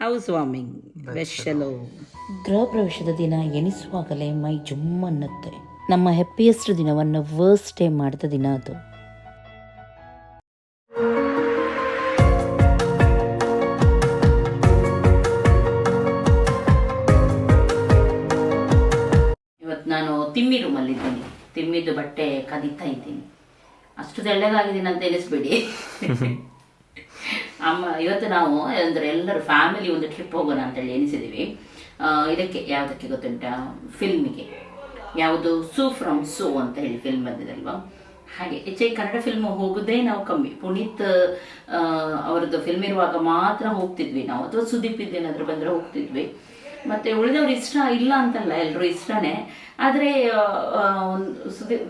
House warming ವೆಶಲು ಗೃಹ ಪ್ರವೇಶದ ದಿನ ಎನಿಸುವಾಗಲೇ ಮೈ ಜುಮ್ಮನ್ನುತ್ತೆ. ನಮ್ಮ ಹ್ಯಾಪಿಯೆಸ್ಟ್ ದಿನವನ್ನು ವರ್ಸ್ಟ್ ಡೇ ಮಾಡಿದ ದಿನ ಅದು. ಇವತ್ತು ನಾನು ತಿಮ್ಮಿ ರೂಮಲ್ಲಿದ್ದೀನಿ ತಿಮ್ಮಿದ್ದು ಬಟ್ಟೆ ಕದೀತಾ ಇದ್ದೀನಿ. ಅಷ್ಟು ತೆಳ್ಳಗಾಗಿದ್ದೀನಿ ಅಂತ ಎನಿಸ್ಬೇಡಿ ಅಮ್ಮ ಇವತ್ತು ನಾವು ಅಂದರೆ ಎಲ್ಲರೂ ಫ್ಯಾಮಿಲಿ ಒಂದು ಟ್ರಿಪ್ ಹೋಗೋಣ ಅಂತೇಳಿ ಹೇಳಿ ಎನಿಸಿದೀವಿ ಇದಕ್ಕೆ ಯಾವುದಕ್ಕೆ ಗೊತ್ತುಂಟ? ಫಿಲ್ಮಿಗೆ ಯಾವುದು? ಸೂ ಫ್ರಮ್ ಸೋ ಅಂತ ಹೇಳಿ ಫಿಲ್ಮ್ ಬಂದಿದಲ್ವಾ? ಹಾಗೆ ಹೆಚ್ಚಾಗಿ ಕನ್ನಡ ಫಿಲ್ಮ್ ಹೋಗೋದೇ ನಾವು ಕಮ್ಮಿ. ಪುನೀತ್ ಅವರದ್ದು ಫಿಲ್ಮ್ ಇರುವಾಗ ಮಾತ್ರ ಹೋಗ್ತಿದ್ವಿ ನಾವು. ಅಥವಾ ಸುದೀಪ್ ಇದ್ದೇನಾದ್ರೂ ಬಂದರೆ ಹೋಗ್ತಿದ್ವಿ. ಮತ್ತೆ ಉಳಿದವ್ರು ಇಷ್ಟ ಇಲ್ಲ ಅಂತಲ್ಲ ಎಲ್ಲರೂ ಇಷ್ಟನೇ. ಆದರೆ ಒಂದು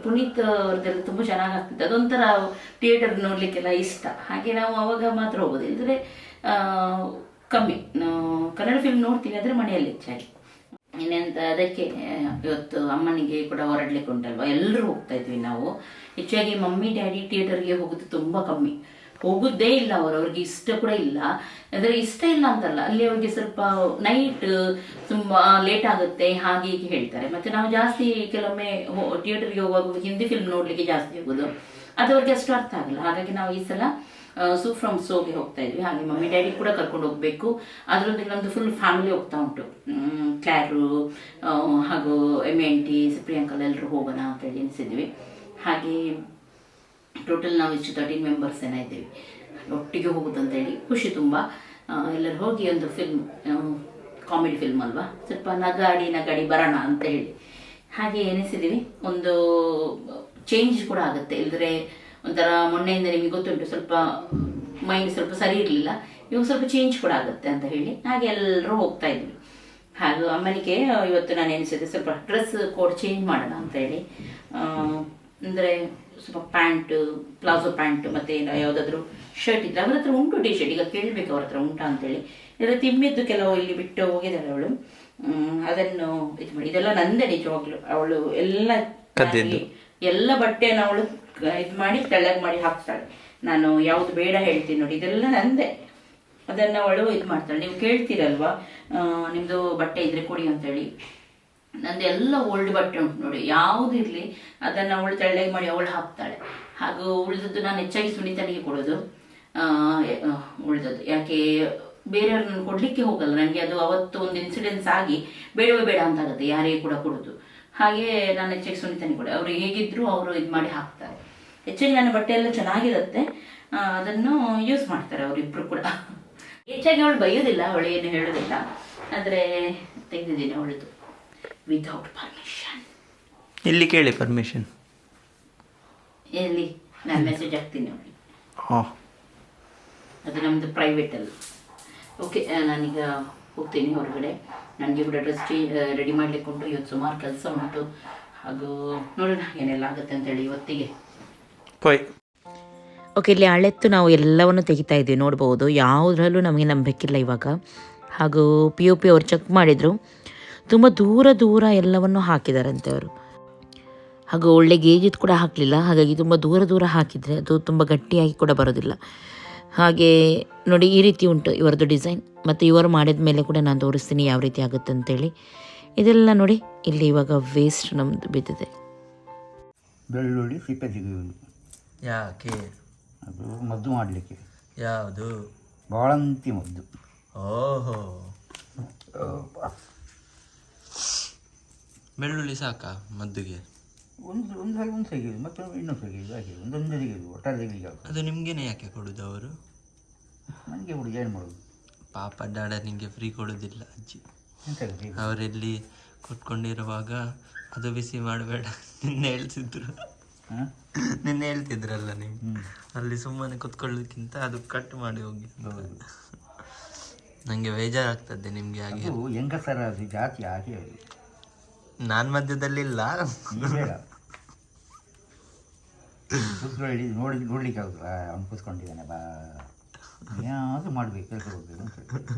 ಪುನೀತ್ ಅವ್ರದ್ದೆಲ್ಲ ತುಂಬ ಚೆನ್ನಾಗಿ ಆಗ್ತಿತ್ತು. ಅದೊಂಥರ ಥಿಯೇಟರ್ ನೋಡ್ಲಿಕ್ಕೆಲ್ಲ ಇಷ್ಟ. ಹಾಗೆ ನಾವು ಅವಾಗ ಮಾತ್ರ ಹೋಗೋದು. ಇಲ್ಲದ್ರೆ ಕಮ್ಮಿ. ಕನ್ನಡ ಫಿಲ್ಮ್ ನೋಡ್ತೀವಿ ಆದ್ರೆ ಮನೆಯಲ್ಲಿ ಹೆಚ್ಚಾಗಿ. ಇನ್ನೆಂತ, ಅದಕ್ಕೆ, ಇವತ್ತು ಅಮ್ಮನಿಗೆ ಕೂಡ ಹೊರಡ್ಲಿಕ್ಕೆ ಉಂಟಲ್ವಾ? ಎಲ್ಲರೂ ಹೋಗ್ತಾ ಇದ್ವಿ ನಾವು. ಹೆಚ್ಚಾಗಿ ಮಮ್ಮಿ, ಡ್ಯಾಡಿ ಥಿಯೇಟರ್ಗೆ ಹೋಗೋದು ತುಂಬ ಕಮ್ಮಿ. ಹೋಗುದೇ ಇಲ್ಲ ಅವರು, ಅವ್ರಿಗೆ ಇಷ್ಟ ಕೂಡ ಇಲ್ಲ. ಅಂದರೆ ಇಷ್ಟ ಇಲ್ಲ ಅಂತಲ್ಲ, ಅಲ್ಲಿ ಅವ್ರಿಗೆ ಸ್ವಲ್ಪ ನೈಟ್ ತುಂಬಾ ಲೇಟ್ ಆಗುತ್ತೆ, ಹಾಗೆ ಹೀಗೆ ಹೇಳ್ತಾರೆ. ಮತ್ತೆ ನಾವು ಜಾಸ್ತಿ ಕೆಲವೊಮ್ಮೆ ಥಿಯೇಟರ್ಗೆ ಹೋಗುವಾಗ ಹಿಂದಿ ಫಿಲ್ಮ್ ನೋಡ್ಲಿಕ್ಕೆ ಜಾಸ್ತಿ ಹೋಗೋದು. ಅದು ಅವ್ರಿಗೆ ಅಷ್ಟು ಅರ್ಥ ಆಗಲ್ಲ. ಹಾಗಾಗಿ ನಾವು ಈ ಸಲ ಸೂ ಫ್ರಮ್ ಸೋಗೆ ಹೋಗ್ತಾ ಇದ್ವಿ. ಹಾಗೆ ಮಮ್ಮಿ ಡ್ಯಾಡಿ ಕೂಡ ಕರ್ಕೊಂಡು ಹೋಗ್ಬೇಕು. ಅದರೊಂದಿಗೆ ನಮ್ದು ಫುಲ್ ಫ್ಯಾಮಿಲಿ ಹೋಗ್ತಾ ಉಂಟು. ಕ್ಲಾರು ಹಾಗೂ ಎಂ ಎನ್ ಟಿ ಪ್ರಿಯಾಂಕಲ್ ಎಲ್ಲರೂ ಹೋಗೋಣ ಅಂತ ಎನಿಸಿದ್ವಿ ಹಾಗೆ ಟೋಟಲ್ ನಾವು ಇಷ್ಟು ತರ್ಟೀನ್ ಮೆಂಬರ್ಸ್ ಏನ ಇದ್ದೀವಿ. ಒಟ್ಟಿಗೆ ಹೋಗೋದು ಅಂತ ಹೇಳಿ ಖುಷಿ ತುಂಬ. ಎಲ್ಲರೂ ಹೋಗಿ ಒಂದು ಫಿಲ್ಮ್ ಕಾಮಿಡಿ ಫಿಲ್ಮ್ ಅಲ್ವಾ? ಸ್ವಲ್ಪ ನಗಾಡಿ ನಗಾಡಿ ಬರೋಣ ಅಂತ ಹೇಳಿ. ಹಾಗೆ ಎನಿಸಿದ್ದೀವಿ ಒಂದು ಚೇಂಜ್ ಕೂಡ ಆಗುತ್ತೆ. ಇಲ್ದ್ರೆ ಒಂಥರ ಮೊನ್ನೆಯಿಂದ ನಿಮಗೆ ಗೊತ್ತುಂಟು, ಸ್ವಲ್ಪ ಮೈಂಡ್ ಸ್ವಲ್ಪ ಸರಿ ಇರಲಿಲ್ಲ. ಇವಾಗ ಸ್ವಲ್ಪ ಚೇಂಜ್ ಕೂಡ ಆಗುತ್ತೆ ಅಂತ ಹೇಳಿ. ಹಾಗೆ ಎಲ್ಲರೂ ಹೋಗ್ತಾ ಇದ್ವಿ. ಹಾಗೂ ಅಮ್ಮನಿಗೆ ಇವತ್ತು ನಾನು ಎನಿಸಿದೆ ಸ್ವಲ್ಪ ಡ್ರೆಸ್ ಕೋಡ್ ಚೇಂಜ್ ಮಾಡೋಣ ಅಂತ ಹೇಳಿ. ಅಂದ್ರೆ ಸ್ವಲ್ಪ ಪ್ಯಾಂಟ್ ಪ್ಲಾಜೋ ಪ್ಯಾಂಟ್ ಮತ್ತೆ ಯಾವುದಾದ್ರೂ ಶರ್ಟ್ ಇದ್ರೆ ಅವ್ರ ಹತ್ರ ಉಂಟು ಟಿ ಶರ್ಟ್ ಈಗ ಕೇಳಬೇಕು ಅವ್ರ ಹತ್ರ ಉಂಟಾ ಅಂತೇಳಿ. ಇದರ ತಿಮ್ಮಿದ್ದು ಕೆಲವು ಇಲ್ಲಿ ಬಿಟ್ಟು ಹೋಗಿದ್ದಾಳೆ ಅವಳು. ಅದನ್ನು ಇದು ಮಾಡಿ. ಇದೆಲ್ಲ ನಂದೇ ನಿಜವಾಗ್ಲು ಅವಳು ಎಲ್ಲ. ಎಲ್ಲ ಬಟ್ಟೆನ ಅವಳು ಇದು ಮಾಡಿ ತೆಳ್ಳಗೆ ಮಾಡಿ ಹಾಕ್ತಾಳೆ ನಾನು ಯಾವ್ದು ಬೇಡ ಹೇಳ್ತೀನಿ ನೋಡಿ. ಇದೆಲ್ಲ ನಂದೆ. ಅದನ್ನ ಅವಳು ಇದು ಮಾಡ್ತಾಳೆ. ನೀವು ಕೇಳ್ತೀರಲ್ವಾ? ನಿಮ್ಮದು ನಿಮ್ದು ಬಟ್ಟೆ ಇದ್ರೆ ಕೊಡಿ ಅಂತೇಳಿ. ನಂದು ಎಲ್ಲ ಓಲ್ಡ್ ಬಟ್ಟೆ ಉಂಟು ನೋಡಿ, ಯಾವುದು ಇರಲಿ, ಅದನ್ನು ಅವಳು ತೆಳ್ಳಗೆ ಮಾಡಿ ಅವಳು ಹಾಕ್ತಾಳೆ. ಹಾಗೂ ಉಳಿದದ್ದು ನಾನು ಹೆಚ್ಚಾಗಿ ಸುನೀತನಿಗೆ ಕೊಡೋದು. ಉಳಿದದ್ದು. ಯಾಕೆ ಬೇರೆಯವ್ರು ನಾನು ಕೊಡ್ಲಿಕ್ಕೆ ಹೋಗಲ್ಲ. ನನಗೆ ಅದು ಅವತ್ತು ಒಂದು ಇನ್ಸಿಡೆನ್ಸ್ ಆಗಿ ಬೇಡವೇ ಬೇಡ ಅಂತ ಆಗುತ್ತೆ ಯಾರಿಗೆ ಕೂಡ ಕೊಡೋದು. ಹಾಗೆ ನಾನು ಹೆಚ್ಚಾಗಿ ಸುನೀತನಿಗೆ ಕೊಡೆ. ಅವರು ಹೇಗಿದ್ರು ಅವರು ಇದು ಮಾಡಿ ಹಾಕ್ತಾರೆ. ಹೆಚ್ಚಾಗಿ ನನ್ನ ಬಟ್ಟೆ ಎಲ್ಲ ಚೆನ್ನಾಗಿರುತ್ತೆ. ಅದನ್ನು ಯೂಸ್ ಮಾಡ್ತಾರೆ ಅವರಿಬ್ರು ಕೂಡ. ಹೆಚ್ಚಾಗಿ ಅವಳು ಬೈಯೋದಿಲ್ಲ, ಅವಳು ಏನು ಹೇಳೋದಿಲ್ಲ. ಆದರೆ ತೆಗೆದಿದ್ದೀನಿ, ಅವಳದು. ವಿತೌಟ್ ಪರ್ಮಿಷನ್ ಎಲ್ಲಿ ಕೇಳಿ ಪರ್ಮಿಷನ್ ಎಲ್ಲಿ? ನಾನು ಮೆಸೇಜ್ ಹಾಕ್ತೀನಿ ಅವಳಿಗೆ ಹಾಂ ಅದು ನಮ್ಮದು ಪ್ರೈವೇಟ್ ಅಲ್ಲ. ಓಕೆ ನಾನೀಗ ಹೋಗ್ತೀನಿ ಹೊರಗಡೆ. ನನಗೆ ಕೂಡ ಡ್ರೆಸ್ ಚೇ ರೆಡಿ ಮಾಡಲಿಕ್ಕೆ ಉಂಟು. ಇವತ್ತು ಸುಮಾರು ಕೆಲಸ ಉಂಟು. ಹಾಗೂ ನೋಡೋಣ ಏನೆಲ್ಲ ಆಗುತ್ತೆ ಅಂತೇಳಿ ಇವತ್ತಿಗೆ. ಪೊಯ್ ಓಕೆ ಇಲ್ಲಿ ಹಳೆತ್ತು ನಾವು ಎಲ್ಲವನ್ನು ತೆಗಿತಾ ಇದ್ದೀವಿ ನೋಡ್ಬೋದು ಯಾವುದರಲ್ಲೂ ನಮಗೆ ನಂಬಿಕಿಲ್ಲ ಇವಾಗ. ಹಾಗೂ ಪಿ ಯು ಪಿ ಅವ್ರು ಚೆಕ್ ಮಾಡಿದರು. ತುಂಬ ದೂರ ದೂರ ಎಲ್ಲವನ್ನು ಹಾಕಿದಾರಂತೆ ಅವರು ಹಾಗೂ ಒಳ್ಳೆ ಗೇಜಿದ್ ಕೂಡ ಹಾಕಲಿಲ್ಲ. ಹಾಗಾಗಿ ತುಂಬ ದೂರ ದೂರ ಹಾಕಿದರೆ ಅದು ತುಂಬ ಗಟ್ಟಿಯಾಗಿ ಕೂಡ ಬರೋದಿಲ್ಲ. ಹಾಗೆ ನೋಡಿ ಈ ರೀತಿ ಉಂಟು ಇವರದ್ದು ಡಿಸೈನ್. ಮತ್ತು ಇವರು ಮಾಡಿದ ಮೇಲೆ ಕೂಡ ನಾನು ತೋರಿಸ್ತೀನಿ ಯಾವ ರೀತಿ ಆಗುತ್ತೆ ಅಂತೇಳಿ. ಇದೆಲ್ಲ ನೋಡಿ ಇಲ್ಲಿ ಇವಾಗ ವೇಸ್ಟ್ ನಮ್ಮದು ಬಿದ್ದಿದೆ. ಬೆಳ್ಳುಳ್ಳಿ ಸಿಪ್ಪೆ ತೆಗೆಯುವುದು ಯಾಕೆ? ಅದು ಮದ್ದು ಮಾಡಲಿಕ್ಕೆ. ಯಾವುದು? ಬಾಳಂತಿ ಮದ್ದು. ಓಹೋ. ಬೆಳ್ಳುಳ್ಳಿ ಸಾಕಾ ಮದ್ದುಗೆ? ಒಂದು ಒಂದು ಹಾಗೆ ಒಂದು ತೆಗೆಯುದು ಮತ್ತೆ ಇನ್ನೊಂದು ತೆಗೆಯುದು ಹಾಗೆ ಒಂದೊಂದು ತೆಗೆಯುದು ಒಟ್ಟಾರೆ ತೆಗೆಯಲಿಕ್ಕೆ ಆಗುದು ಅದು ನಿಮ್ಗೇನೆ ಯಾಕೆ ಕೊಡುದು ಅವರು? ನನಗೆ ಹುಡುಗಿ ಏನು ಮಾಡೋದು? ಪಾಪ ಡಾಡ ನಿಮಗೆ ಫ್ರೀ ಕೊಡೋದಿಲ್ಲ ಅಜ್ಜಿ. ಎಂತ? ಅವರೆಲ್ಲಿ ಕೊಟ್ಕೊಂಡಿರುವಾಗ ಅದು ಬಿಸಿ ಮಾಡಬೇಡ ನಿನ್ನೆ ಹೇಳ್ತಿದ್ರು. ಹ? ನಿನ್ನೆ ಹೇಳ್ತಿದ್ರಲ್ಲ ನೀವು? ಹ್ಮ್. ಅಲ್ಲಿ ಸುಮ್ಮನೆ ಕುತ್ಕೊಳ್ಳೋದಕ್ಕಿಂತ ಅದು ಕಟ್ ಮಾಡಿ ಹೋಗಿ. ನನಗೆ ನಂಗೆ ಬೇಜಾರಾಗ್ತದೆ ನಿಮಗೆ ಹಾಗೆ. ಅದು ಹೆಂಗಸರ ಅದು ಜಾತಿ ಹಾಗೆ ಅದು. ನಾನ್ ಮಧ್ಯದಲ್ಲಿ ಇಲ್ಲ. ಬೇಡ ಕೂತ್ಕೊಳ್ಳಿ ನೋಡಿ ನೋಡ್ಲಿಕ್ಕೆ ಆಗುದು ಅವ್ನು ಕೂತ್ಕೊಂಡಿದ್ದಾನೆ ಬಾ. ಯಾವುದು ಮಾಡ್ಬೇಕು ಕೆಲಸ ಹೋಗ್ಬೇಕು ಅಂತ ಹೇಳಿ.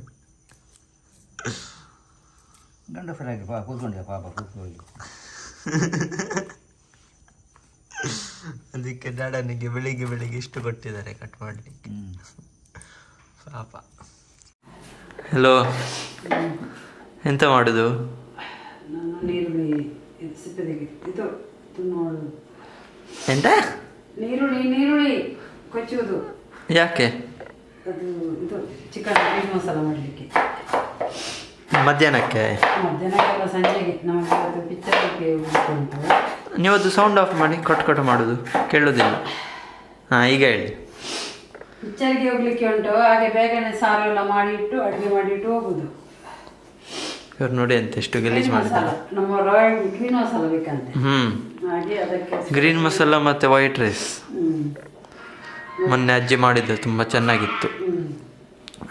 ಗಂಡಸರಾಗಿ ಬಾ ಕೂತ್ಕೊಂಡಿದ್ದ ಪಾಪ ಕೂತ್ಕೊಳ್ಳಿ ಅದಕ್ಕೆ ಡಾಡನಿಗೆ ಬೆಳಿಗ್ಗೆ ಬೆಳಿಗ್ಗೆ ಇಷ್ಟು ಕೊಟ್ಟಿದ್ದಾರೆ ಕಟ್ ಮಾಡ್ಲಿಕ್ಕೆ. ಪಾಪ. ಹಲೋ ಎಂತ ಮಾಡುದು? ನಾನು ನೀರುಳ್ಳಿ ಇದು ಸಿಪ್ಪೆ ತೆಗಿ ಇದು ನೋಡು. ಎಂತ? ನೀರುಳ್ಳಿ ನೀರುಳ್ಳಿ. ಕೊಚ್ಚುವುದು. ಯಾಕೆ? ಅದು ಇದು ಚಿಕನ್ ಗ್ರೀನ್ ಮಸಾಲ ಮಾಡಲಿಕ್ಕೆ. ಮಧ್ಯಾಹ್ನಕ್ಕೆ? ಮಧ್ಯಾಹ್ನಕ್ಕೆಲ್ಲ ಸಂಜೆಗೆ. ನಮಗೆ ಅದು ಪಿಕ್ಚರ್ಗೆ ಉಂಟು ಅದು ಸೌಂಡ್ ಆಫ್ ಮಾಡಿ ಕೊಟ್ಟು ಕೊಟ್ಟು ಮಾಡೋದು. ಕೇಳೋದಿಲ್ಲ. ಹಾಂ ಈಗ ಹೇಳಿ. ಪಿಚ್ಚರಿಗೆ ಹೋಗ್ಲಿಕ್ಕೆ ಉಂಟು. ಹಾಗೆ ಬೇಗನೆ ಸಾರು ಎಲ್ಲ ಮಾಡಿಟ್ಟು ಅಡುಗೆ ಮಾಡಿಟ್ಟು ಹೋಗುದು. ಇವ್ರು ನೋಡಿ ಅಂತ ಎಷ್ಟು ಗಲೀಜು ಗ್ರೀನ್ ಮಾಡಿದ್ದಾರೆ. ಹ್ಞೂ ಅದಕ್ಕೆ ಗ್ರೀನ್ ಮಸಾಲ ಮತ್ತು ವೈಟ್ ರೈಸ್ ಮೊನ್ನೆ ಅಜ್ಜಿ ಮಾಡಿದ್ದು ತುಂಬ ಚೆನ್ನಾಗಿತ್ತು.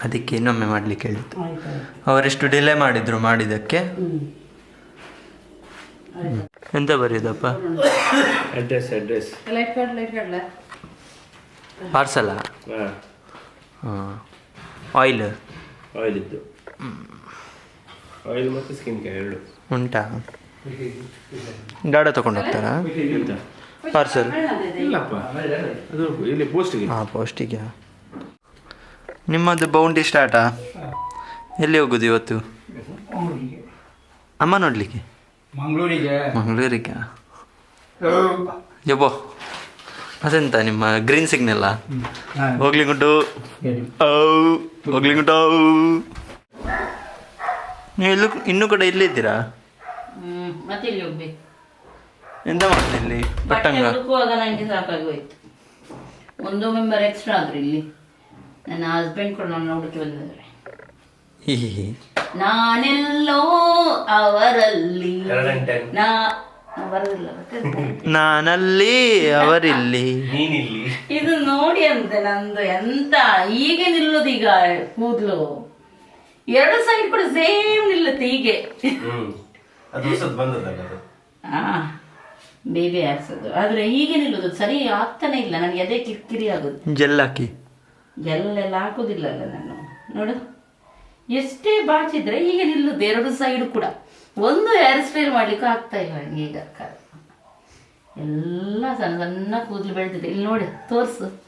ಅದಕ್ಕೆ ಇನ್ನೊಮ್ಮೆ ಮಾಡಲಿಕ್ಕೆ ಹೇಳಿದ್ದು. ಅವರೆಷ್ಟು ಡಿಲೇ ಮಾಡಿದ್ರು ಮಾಡಿದ್ದಕ್ಕೆ. ಹ್ಮ್. ಎಂತ ಬರೆಯೋದಪ್ಪ? ಅಡ್ರೆಸ್ ಅಡ್ರೆಸ್ ಪಾರ್ಸಲ ಹಾಂ. ಆಯಿಲ್ ಆಯಿಲ್ ಇದ್ದು. ಆಯಿಲ್ ಮತ್ತು ಸ್ಕಿನ್ ಕೇರ್ ಎರಡು. ಉಂಟಾ? ಗಾಡ ತಗೊಂಡು ಹೋಗ್ತಾರಾ? ಎಂತ ಪಾರ್ಸಲ್ ಇಲ್ಲಪ್ಪ. ಅದು ಇಲ್ಲಿ ಪೋಸ್ಟ್ಗೆ ಹಾಂ ಪೌಷ್ಟಿಕ ನಿಮ್ಮದು ಬೌಂಡಿ ಸ್ಟಾರ್ಟಾ ಎಲ್ಲಿ ಹೋಗುದು ಇವತ್ತು? ಅಮ್ಮ ನೋಡ್ಲಿಕ್ಕೆ? ಮಂಗಳೂರಿಗೆ. ಮಂಗಳೂರಿಗೆ? ಯಬ್ಬೋ. ಅದೆಂತ ನಿಮ್ಮ ಗ್ರೀನ್ ಸಿಗ್ನಲ್ಲ ಹೋಗ್ಲಿಕ್ಕುಂಟು ಔ ಹೋಗ್ಲಿಕ್ಕುಂಟು ನೀವು ಎಲ್ಲೂ ಇನ್ನೂ ಕೂಡ ಇಲ್ಲಿದ್ದೀರಾ ಹ್ಮ್ ಮತ್ತೆ ಇಲ್ಲಿ ಹೋಗ್ಬೇಕು. ಎಂತ ಮಾಡ್ತೀನಿ ಇಲ್ಲಿ? ಬಟ್ಟೆ ಪಟ್ಟಂಗ? ಹುಡುಕುವಾಗ ನನಗೆ ಸಾಕಾಗಿ ಹೋಯ್ತು. ಒಂದು ಮೆಂಬರ್ ಎಕ್ಸ್ಟ್ರಾ ಆದ್ರು ಇಲ್ಲಿ. ನನ್ನ ಹಸ್ಬೆಂಡ್ ಕೂಡ ನನ್ನ ಹುಡುಕಿ ಬಂದಿದ್ದಾರೆ. ನಾನೆಲ್ಲೋ ಅವರಲ್ಲಿ. ನಾ ನಾನಲ್ಲಿ ಅವರಿಲ್ಲಿ. ನೀನಿಲ್ಲಿ. ಇದು ನೋಡಿ ಅಂತೆ ನಂದು ಎಂತ ಹೀಗೆ ನಿಲ್ಲೋದು ಈಗ ಕೂದ್ಲು. ಎರಡು ಸೈಡ್ ಕೂಡ ಸೇಮ್ ನಿಲ್ಲುತ್ತೆ ಹೀಗೆ. ಆ ಬೇಬಿ ಹಾಕ್ಸೋದು. ಆದ್ರೆ ಹೀಗೆ ನಿಲ್ಲೋದು. ಸರಿ ಆಗ್ತಾನೆ ಇಲ್ಲ. ನನಗೆ ಅದೇ ಕಿರಿಕಿರಿ ಆಗುದು. ಜೆಲ್ ಹಾಕಿ. ಹಾಕೋದಿಲ್ಲ ಅಲ್ಲ ನಾನು. ನೋಡು. ಎಷ್ಟೇ ಬಾಚಿದ್ರೆ ಹೀಗೆ ನಿಲ್ಲುದು ಎರಡು ಸೈಡ್ ಕೂಡ. ಒಂದು ಹೇರ್ ಸ್ಟೈಲ್ ಮಾಡ್ಲಿಕ್ಕೆ ಆಗ್ತಾ ಇಲ್ಲ ನನಗೆ ಈಗ ಕ- ಎಲ್ಲ ಸಣ್ಣ ಸಣ್ಣ ಕೂದಲು ಬೆಳೆದಿದೆ. ಇಲ್ಲಿ ನೋಡಿ ತೋರಿಸು.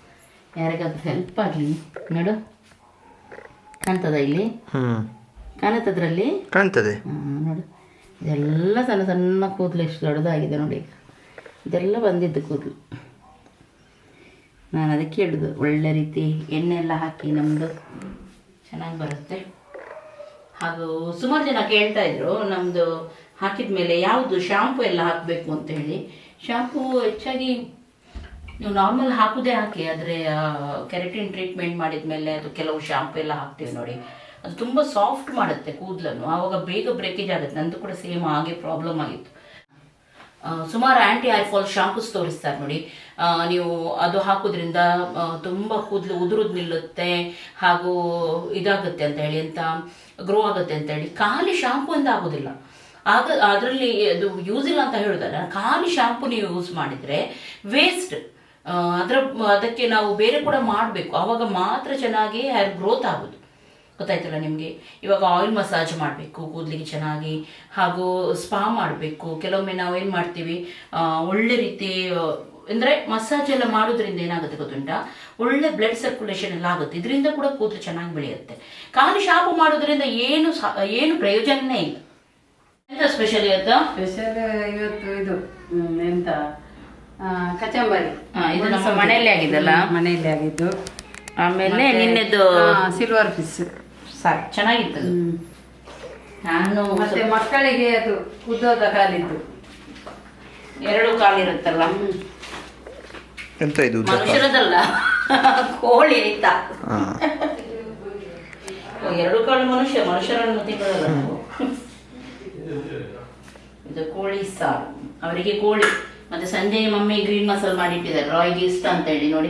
ಯಾರಿಗಾದ್ರೂ ಹೆಲ್ಪ್ ಆಗಲಿ. ನೋಡು. ಕಾಣ್ತದ ಇಲ್ಲಿ? ಕಾಣತದ್ರಲ್ಲಿ? ಕಾಣುತ್ತದ್ರಲ್ಲಿ ಕಾಣ್ತದೆ ನೋಡು. ಇದೆಲ್ಲ ಸಣ್ಣ ಸಣ್ಣ ಕೂದಲು ಎಷ್ಟು ದೊಡ್ಡದಾಗಿದೆ ನೋಡಿ ಇದೆಲ್ಲ ಬಂದಿದ್ದು ಕೂದಲು. ನಾನು ಅದಕ್ಕೆ ಹೇಳುದು ಒಳ್ಳೆ ರೀತಿ ಎಣ್ಣೆ ಎಲ್ಲ ಹಾಕಿ ನಮ್ದು ಚೆನ್ನಾಗಿ ಬರುತ್ತೆ. ಹಾಗೂ ಸುಮಾರು ಜನ ಕೇಳ್ತಾ ಇದ್ರು ನಮ್ದು ಹಾಕಿದ ಮೇಲೆ ಯಾವುದು ಶಾಂಪು ಎಲ್ಲ ಹಾಕಬೇಕು ಅಂತ ಹೇಳಿ. ಶಾಂಪೂ ಹೆಚ್ಚಾಗಿ ನೀವು ನಾರ್ಮಲ್ ಹಾಕುದೇ ಹಾಕಿ, ಆದರೆ ಕೆರೆಟಿನ್ ಟ್ರೀಟ್ಮೆಂಟ್ ಮಾಡಿದ ಮೇಲೆ ಅದು ಕೆಲವು ಶಾಂಪು ಎಲ್ಲ ಹಾಕ್ತೀವಿ ನೋಡಿ. ಅದು ತುಂಬ ಸಾಫ್ಟ್ ಮಾಡುತ್ತೆ ಕೂದಲನ್ನು. ಆವಾಗ ಬೇಗ ಬ್ರೇಕೇಜ್ ಆಗುತ್ತೆ. ನಂದು ಕೂಡ ಸೇಮ್ ಹಾಗೆ ಪ್ರಾಬ್ಲಮ್ ಆಗಿತ್ತು. ಸುಮಾರು ಆ್ಯಂಟಿ ಐಫಾಲ್ ಫಾಲ್ ಶಾಂಪೂಸ್ ತೋರಿಸ್ತಾರೆ ನೋಡಿ. ನೀವು ಅದು ಹಾಕೋದ್ರಿಂದ ತುಂಬ ಕೂದಲು ಉದುರುದು ನಿಲ್ಲುತ್ತೆ, ಹಾಗೂ ಇದಾಗುತ್ತೆ ಅಂತ ಹೇಳಿ ಅಂತ ಗ್ರೋ ಆಗುತ್ತೆ ಅಂತ ಹೇಳಿ. ಖಾಲಿ ಶಾಂಪು ಅಂತ ಆಗೋದಿಲ್ಲ. ಆಗ, ಅದರಲ್ಲಿ ಅದು ಯೂಸ್ ಇಲ್ಲ ಅಂತ ಹೇಳೋದಲ್ಲ. ಖಾಲಿ ಶಾಂಪು ನೀವು ಯೂಸ್ ಮಾಡಿದರೆ ವೇಸ್ಟ್ ಅದರ ಅದಕ್ಕೆ ನಾವು ಬೇರೆ ಕೂಡ ಮಾಡಬೇಕು. ಆವಾಗ ಮಾತ್ರ ಚೆನ್ನಾಗಿ ಹೇರ್ ಗ್ರೋತ್ ಆಗೋದು. ಗೊತ್ತಾಯ್ತಲ್ಲ ನಿಮಗೆ? ಇವಾಗ ಆಯಿಲ್ ಮಸಾಜ್ ಮಾಡಬೇಕು, ಕೂದಲಿಗೆ ಚೆನ್ನಾಗಿ, ಹಾಗೂ ಸ್ಪಾ ಮಾಡಬೇಕು. ಕೆಲವೊಮ್ಮೆ ನಾವು ಏನು ಮಾಡ್ತೀವಿ? ಒಳ್ಳೆ ರೀತಿ, ಅಂದರೆ ಮಸಾಜ್ ಎಲ್ಲ ಮಾಡೋದ್ರಿಂದ ಏನಾಗುತ್ತೆ ಗೊತ್ತುಂಟಾ? ಒಳ್ಳೆ ಬ್ಲಡ್ ಸರ್ಕ್ಯುಲೇಷನ್ ಎಲ್ಲ ಆಗುತ್ತೆ. ಇದರಿಂದ ಕೂಡ ಕೂದಲು ಚೆನ್ನಾಗಿ ಬೆಳೆಯುತ್ತೆ. ಖಾಲಿ ಶಾಪು ಮಾಡೋದ್ರಿಂದ ಏನು ಏನು ಪ್ರಯೋಜನನೇ ಇಲ್ಲ. ಎಂತ ಸ್ಪೆಷಲ್ ಇವತ್ತು? ಸ್ಪೆಷಲ್ ಇವತ್ತು ಇದು ಎಂತ? ಕಚಂಬರಿ. ಹಾ, ಇದು ನಮ್ಮ ಮನೆಯಲ್ಲೇ ಆಗಿದಲ್ಲ? ಮನೆಯಲ್ಲೇ ಆಗಿದ್ದು. ಆಮೇಲೆ ನಿನ್ನೆದು ಸಿಲ್ವರ್ ಫಿಶ್ ಸಾಕು ಚೆನ್ನಾಗಿತ್ತು. ನಾನು ಮತ್ತೆ ಮಕ್ಕಳಿಗೆ ಅದು ಉದ್ದದ ಕಾಲಿದ್ದು. ಎರಡು ಕಾಲಿರುತ್ತಲ್ಲ? ಎಂತ ಇದು ಮನುಷ್ಯರದಲ್ಲ. ಕೋಳಿ ಆಯ್ತಾ ಎರಡು ಕಾಳು ಮನುಷ್ಯ ಮನುಷ್ಯರನ್ನು ತಿನ್ನೋದಲ್ಲ ಇದು ಕೋಳಿ ಸಾರು ಅವರಿಗೆ ಕೋಳಿ. ಮತ್ತೆ ಸಂಜೆ ಮಮ್ಮಿ ಗ್ರೀನ್ ಮಸಾಲ ಮಾಡಿಟ್ಟಿದ್ದಾರೆ. ರಾಯ್ಗೆ ಇಷ್ಟ ಅಂತ ಹೇಳಿ ನೋಡಿ.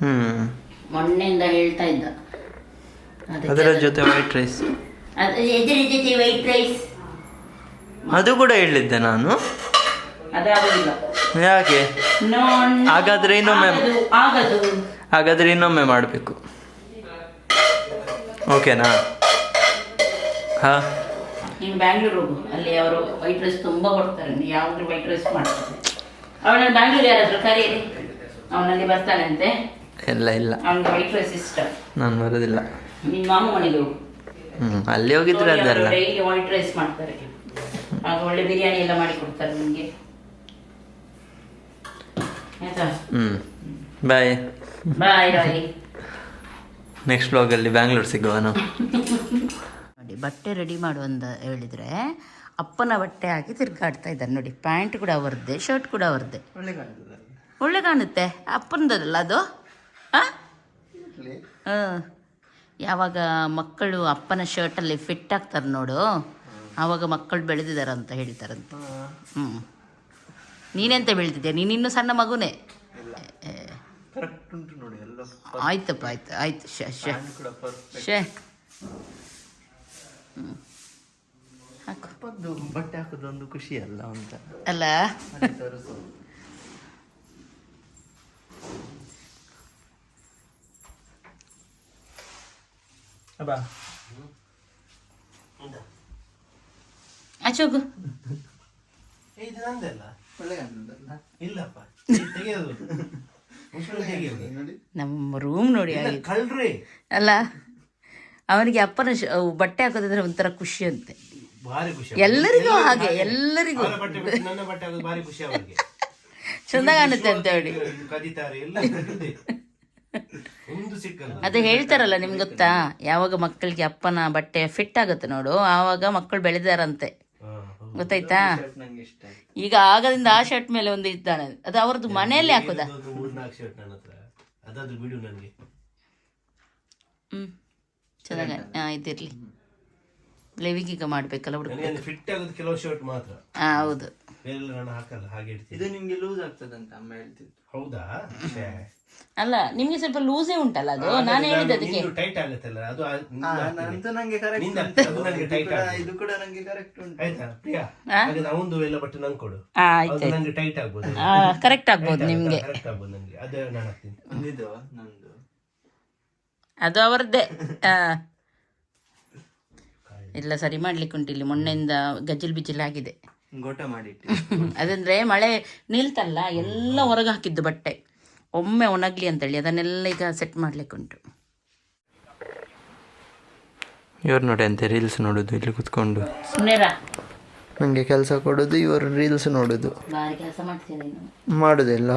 ಹ್ಮ್. ಮೊನ್ನೆಯಿಂದ ಹೇಳ್ತಾ ಇದ್ದ. ಅದಕ್ಕೆ ಅದರ ಜೊತೆ ವೈಟ್ ರೈಸ್ ಅದು ಎದುರ ಜೊತೆ ವೈಟ್ ರೈಸ್ ಅದು ಕೂಡ ಹೇಳಿದ್ದೆ ನಾನು. ಅದಾಗುದಿಲ್ಲ. ಯಾಕೆ? ನಾನ್ ಹಾಗಾದ್ರೆ ಇನ್ನೊಮ್ಮೆ- ಆಗದು ಆಗದು. ಹಾಗಾದ್ರೆ ಇನ್ನೊಮ್ಮೆ ಮಾಡಬೇಕು. ಓಕೆನಾ? ಹಾ? ನೀನು ಬ್ಯಾಂಗ್ಳೂರ್ ಹೋಗು. ಅಲ್ಲಿ ಅವರು ವೈಟ್ ರೈಸ್ ತುಂಬ ಕೊಡ್ತಾರೆ. ಯಾವಾಗಲೂ ವೈಟ್ ರೈಸ್ ಮಾಡ್ತಾರೆ. ಅವನ ಬ್ಯಾಂಗ್ಳೂರ್ ಯಾರಾದ್ರೂ ಕರೀರಿ? ಅವನಲ್ಲಿ ಬರ್ತಾನಂತೆ ಇಲ್ಲ ಇಲ್ಲ. ಅವನಿಗೆ ವೈಟ್ ಸಿಸ್ಟರ್ ನಾನು ಬರೋದಿಲ್ಲ. ನಿನ್ನ ಮಾಮ ಮನೆಗೆ ಹೋಗು. ಹ್ಞೂ ಅಲ್ಲಿ ಹೋಗಿದ್ರೆ ಅದೆಲ್ಲ. ಡೈಲಿ ವೈಟ್ ರೈಸ್ ಮಾಡ್ತಾರೆ. ಆಗ ಒಳ್ಳೆ ಬಿರಿಯಾನಿ ಎಲ್ಲ ಮಾಡಿ ಕೊಡ್ತಾರೆ ನಿಮಗೆ. ಆಯ್ತಾ? ಹ್ಞೂ ಬಾಯ್ ಬಾಯ್ ರಾಯಿ ನೆಕ್ಸ್ಟ್ ಬ್ಲಾಗಲ್ಲಿ ಬ್ಯಾಂಗ್ಳೂರ್ ಸಿಗುವ ನಾವು ನೋಡಿ ಬಟ್ಟೆ ರೆಡಿ ಮಾಡುವಂತ ಹೇಳಿದರೆ ಅಪ್ಪನ ಬಟ್ಟೆ ಹಾಕಿ ತಿರ್ಗಾಡ್ತಾ ಇದ್ದಾರೆ ನೋಡಿ. ಪ್ಯಾಂಟ್ ಕೂಡ ಅವರದ್ದೇ ಶರ್ಟ್ ಕೂಡ ಅವರದ್ದೇ. ಒಳ್ಳೆ ಕಾಣುತ್ತೆ. ಅಪ್ಪನದಲ್ಲ ಅದು? ಹಾಂ? ಯಾವಾಗ ಮಕ್ಕಳು ಅಪ್ಪನ ಶರ್ಟಲ್ಲಿ ಫಿಟ್ ಆಗ್ತಾರೆ ನೋಡು. ಆವಾಗ ಮಕ್ಕಳು ಬೆಳೆದಿದ್ದಾರೆ ಅಂತ ಹೇಳ್ತಾರಂತೆ ಹ್ಞೂ ನೀನೆಂತ ಬೆಳೆದಿದ್ಯಾ? ನೀನಿನ್ನೂ ಸಣ್ಣ ಮಗುನೇ. ಆಯ್ತಪ್ಪ ಆಯ್ತು ಆಯ್ತು. ಶ ಶ. ಶೇ. ಹ್ಞೂ ಹಾಕು. ಬಟ್ಟೆ ಹಾಕೋದೊಂದು ಖುಷಿ ಅಲ್ಲ ಅಂತ. ಅಲ್ಲ? ಬಾ ಆಚೆ ಹೋಗು. ಇದು ನಂದಲ್ಲ ಇಲ್ಲಪ್ಪ. ತೆಗೆಯೋದು. ನಮ್ಮ ರೂಮ್ ನೋಡಿ. ಕಳ್ರಿ. ಅಲ್ಲ ಅವನಿಗೆ ಅಪ್ಪನ ಶ- ಅವು ಬಟ್ಟೆ ಹಾಕೋದಂದ್ರೆ ಒಂಥರ ಖುಷಿ ಅಂತೆ. ಭಾರಿ ಖುಷಿ ಎಲ್ಲರಿಗೂ ಹಾಗೆ ಎಲ್ಲರಿಗೂ. ಅವರ ಬಟ್ಟೆ ಬಿಟ್ಟು ನನ್ನ ಬಟ್ಟೆ ಆಗೋದು ಭಾರಿ ಖುಷಿ ಅವರಿಗೆ. ಚಂದ ಕಾಣುತ್ತೆ ಅಂತ ಹೇಳಿ. ಕದೀತಾರೆ ಎಲ್ಲ ಇದೆ. ಒಂದು ಸಿಕ್ಕಲ್ಲ. ಅದು ಹೇಳ್ತಾರಲ್ಲ ನಿಮ್ಗೆ ಗೊತ್ತಾ? ಯಾವಾಗ ಮಕ್ಕಳಿಗೆ ಅಪ್ಪನ ಬಟ್ಟೆ ಫಿಟ್ ಆಗುತ್ತೆ ನೋಡು ಆವಾಗ ಮಕ್ಕಳು ಬೆಳೆದಾರಂತೆ. ಹಾ, ಹೌದು. ಗೊತ್ತಾಯ್ತಾ? ಈಗ ಆಗದಿಂದ ಆ ಶರ್ಟ್ ಮೇಲೆ ಒಂದು ಇದ್ದಾನೆ ಅದು ಅವ್ರದ್ದು ಮನೆಯಲ್ಲಿ ಹಾಕೋದ? ಒಂದು ಮೂರ್ನಾಲ್ಕು ಶರ್ಟ್ ನನ್ನ ಹತ್ರ. ಅದಾದ್ರು ಬಿಡು ನನಗೆ. ಹ್ಞೂ ಚೆನ್ನಾಗಿ ಇದಿರಲಿ. ಲೆವಿಗೀಗ ಮಾಡಬೇಕಲ್ಲ ಹುಡುಗ ನನಗೆ ಫಿಟ್ ಆಗೋದು ಕೆಲವು ಶರ್ಟ್ ಮಾತ್ರ. ಹಾ ಹೌದು. ಬೇರೆಲ್ಲ ನಾನು ಹಾಕಲ್ಲ ಹಾಗೆ ಇಡ್ತೀನಿ. ಇದು ನಿಮ್ಗೆ ಲೂಸ್ ಆಗ್ತದಂತ ಅಮ್ಮ ಹೇಳ್ತಿದ್ರು ಹೌದಾ? ಛೇ. ಅಲ್ಲ ನಿಮ್ಗೆ ಸ್ವಲ್ಪ ಲೂಸೇ ಉಂಟಲ್ಲ ಅದು? ನಾನು ಹೇಳಿದ್ದು ಅದಕ್ಕೆ. ನಿಂದು ಟೈಟ್ ಆಗುತ್ತಲ್ಲ ಅದು ಆ- ನಿಂದು ಆಗ್ತದೆ. ನಂದು ನಂಗೆ ಕರೆಕ್ಟ್ ನಿಂದು ಅದು ನನಗೆ ಟೈಟ್ ಆಗ್ತದೆ ಇದು ಕೂಡ ನಂಗೆ ಕರೆಕ್ಟ್ ಉಂಟು. ಆಯ್ತಾ ಪ್ರಿಯಾ? ಹಾಗಾದ್ರೆ ಅವಂದು ಎಲ್ಲ ಬಟ್ಟೆ ನಂಗೆ ಕೊಡು. ಆ, ಆಯ್ತು ಅದು ನಂಗೆ ಟೈಟ್ ಆಗ್ಬೋದು. ಕರೆಕ್ಟ್ ಆಗ್ಬೋದು ನಿಮಗೆ. ಕರೆಕ್ಟ್ ಆಗ್ಬೋದು ನಂಗೆ. ಅದೇ ನಾನು ಹಾಕ್ತೀನಿ. ಇದು ನಂದು. ಅದು ಅವರದ್ದೇ. ಆ. ಎಲ್ಲ ಸರಿ ಮಾಡ್ಲಿಕ್ಕೆ ಉಂಟು ಇಲ್ಲಿ ಮೊನ್ನೆಯಿಂದ ಗಜ್ಜಲ್ ಬಿಜಿಲ್ ಆಗಿದೆ. ಗೋಟ ಮಾಡಿಟ್ಟು. ಅದಂದ್ರೆ ಮಳೆ ನಿಲ್ತಲ್ಲ ಎಲ್ಲ ಹೊರಗೆ ಹಾಕಿದ್ದು ಬಟ್ಟೆ. ಒಮ್ಮೆ ಒಣಗ್ಲಿ ಅಂತೇಳಿ ಅದನ್ನೆಲ್ಲ ಈಗ ಸೆಟ್ ಮಾಡ್ಲಿಕ್ಕೆ ಉಂಟು. ಇವ್ರು ನೋಡಿ ಅಂತೆ ರೀಲ್ಸ್ ನೋಡೋದು ಇಲ್ಲಿ ಕುತ್ಕೊಂಡು. ನಂಗೆ ನನಗೆ ಕೆಲಸ ಕೊಡೋದು ಇವರು ರೀಲ್ಸ್ ನೋಡೋದು. ಮಾಡೋದಿಲ್ಲ?